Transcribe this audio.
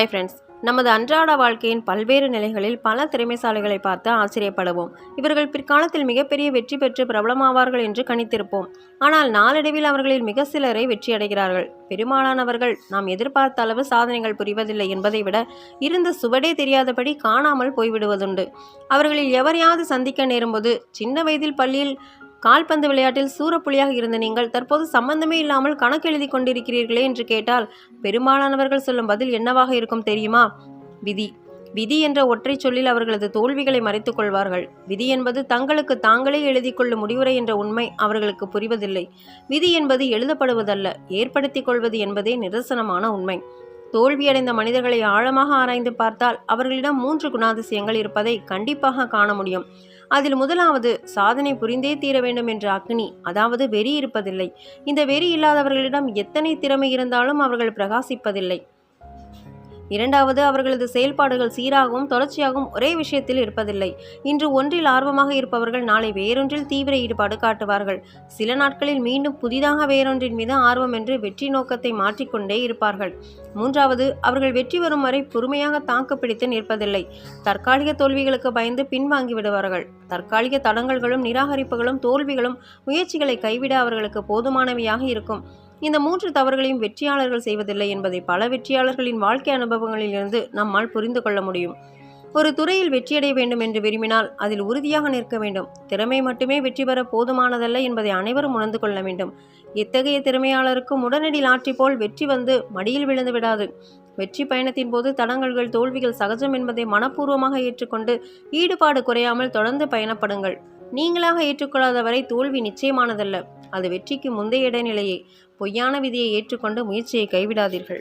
Hi friends நமது அன்றாட வாழ்க்கையின் பல்வேறு நிலைகளில் பல திறமைசாலிகளை பார்த்து ஆச்சரியப்படுவோம். இவர்கள் பிற்காலத்தில் மிகப்பெரிய வெற்றி பெற்று பிரபலமாவார்கள் என்று கணித்திருப்போம். ஆனால் நாளடைவில் அவர்களில் மிக சிலரை வெற்றியடைகிறார்கள். பெரும்பாலானவர்கள் நாம் எதிர்பார்த்த அளவு சாதனைகள் புரிவதில்லை என்பதை விட இருந்த சுவடே தெரியாதபடி காணாமல் போய்விடுவதுண்டு. அவர்களில் எவரையாவது சந்திக்க நேரும்போது சின்ன வயதில் பள்ளியில் கால்பந்து விளையாட்டில் சூறப்புலியாக இருந்த நீங்கள் தற்போது சம்பந்தமே இல்லாமல் கணக்கு எழுதி கொண்டிருக்கிறீர்களே என்று கேட்டால் பெரும்பாலானவர்கள் சொல்லும் பதில் என்னவாக இருக்கும் தெரியுமா? விதி. விதி என்ற ஒற்றை சொல்லில் அவர்களது தோல்விகளை மறைத்துக் கொள்வார்கள். விதி என்பது தங்களுக்கு தாங்களே எழுதி கொள்ளும் முடிவுரை என்ற உண்மை அவர்களுக்கு புரிவதில்லை. விதி என்பது எழுதப்படுவதல்ல ஏற்படுத்திக் கொள்வது என்பதே நிதர்சனமான உண்மை. தோல்வியடைந்த மனிதர்களை ஆழமாக ஆராய்ந்து பார்த்தால் அவர்களிடம் மூன்று குணாதிசயங்கள் இருப்பதை கண்டிப்பாக காண முடியும். அதில் முதலாவது சாதனை புரிந்தே தீர வேண்டும் என்ற அக்னி அதாவது வெறி இருப்பதில்லை. இந்த வெறி இல்லாதவர்களிடம் எத்தனை திறமை இருந்தாலும் அவர்கள் பிரகாசிப்பதில்லை. இரண்டாவது அவர்களது செயல்பாடுகள் சீராகவும் தொடர்ச்சியாகவும் ஒரே விஷயத்தில் இருப்பதில்லை. இன்று ஒன்றில் ஆர்வமாக இருப்பவர்கள் நாளை வேறொன்றில் தீவிர ஈடுபாடு காட்டுவார்கள். சில நாட்களில் மீண்டும் புதிதாக வேறொன்றின் மீது ஆர்வம் என்று வெற்றி நோக்கத்தை மாற்றிக்கொண்டே இருப்பார்கள். மூன்றாவது அவர்கள் வெற்றி வரும் வரை பொறுமையாக தாக்கு பிடித்து நிற்பதில்லை. தற்காலிக தோல்விகளுக்கு பயந்து பின்வாங்கி விடுவார்கள். தற்காலிக தடங்கல்களும் நிராகரிப்புகளும் தோல்விகளும் முயற்சிகளை கைவிட அவர்களுக்கு போதுமானவையாக இருக்கும். இந்த மூன்று தவறுகளையும் வெற்றியாளர்கள் செய்வதில்லை என்பதை பல வெற்றியாளர்களின் வாழ்க்கை அனுபவங்களிலிருந்து நம்மால் புரிந்து கொள்ள முடியும். ஒரு துறையில் வெற்றியடைய வேண்டும் என்று விரும்பினால் அதில் உறுதியாக நிற்க வேண்டும். திறமை மட்டுமே வெற்றி பெற போதுமானதல்ல என்பதை அனைவரும் உணர்ந்து கொள்ள வேண்டும். எத்தகைய திறமையாளருக்கும் உடனடி லாற்றி போல் வெற்றி வந்து மடியில் விழுந்து விடாது. வெற்றி பயணத்தின் போது தடங்கல்கள் தோல்விகள் சகஜம் என்பதை மனப்பூர்வமாக ஏற்றுக்கொண்டு ஈடுபாடு குறையாமல் தொடர்ந்து பயணப்படுங்கள். நீங்களாக ஏற்றுக்கொள்ளாத வரை தோல்வி நிச்சயமானதல்ல. அது வெற்றிக்கு முந்தைய இடைநிலையை பொய்யான விதியை ஏற்றுக்கொண்டு முயற்சியை கைவிடாதீர்கள்.